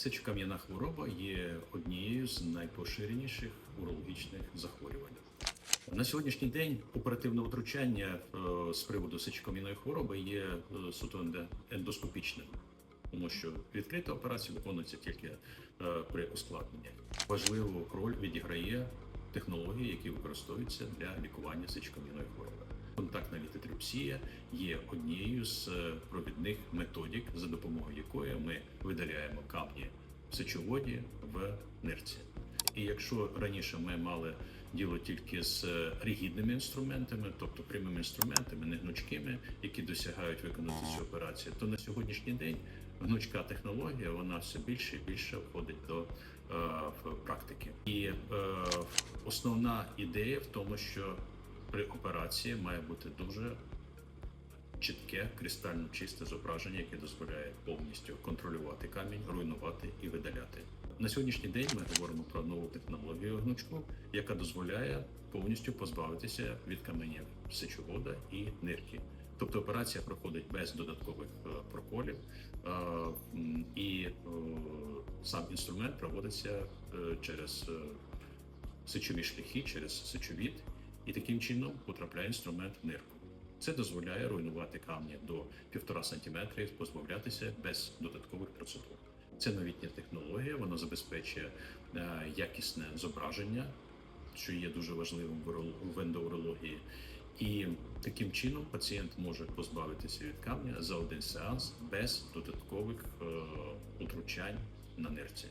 Сечокам'яна хвороба є однією з найпоширеніших урологічних захворювань. На сьогоднішній день оперативне втручання е, з приводу сечокам'яної хвороби є е, суто ендоскопічним, тому що відкрита операція виконується тільки е, при ускладненні. Важливу роль відіграє технології, які використовуються для лікування сечокам'яної хвороби. Літотрипсія є однією з е, провідних методик, за допомогою якої ми видаляємо камні в сечоводі в нирці. І якщо раніше ми мали діло тільки з е, ригідними інструментами, тобто прямими інструментами, не гнучкими, які досягають виконати цю операцію, то на сьогоднішній день гнучка технологія вона все більше і більше входить до е, практики. І е, основна ідея в тому, що при операції має бути дуже чітке, кристально чисте зображення, яке дозволяє повністю контролювати камінь, руйнувати і видаляти. На сьогоднішній день ми говоримо про нову технологію гнучку, яка дозволяє повністю позбавитися від каменів сечовода і нирки. Тобто операція проходить без додаткових е, проколів, е, і е, сам інструмент проводиться через сечові шляхи, через сечовід, і таким чином потрапляє інструмент в нирку. Це дозволяє руйнувати камні до 1,5 см позбавлятися без додаткових процедур. Це новітня технологія, вона забезпечує е, якісне зображення, що є дуже важливим в урол- ендоурології. І таким чином пацієнт може позбавитися від камня за один сеанс без додаткових е, утручань на нирці.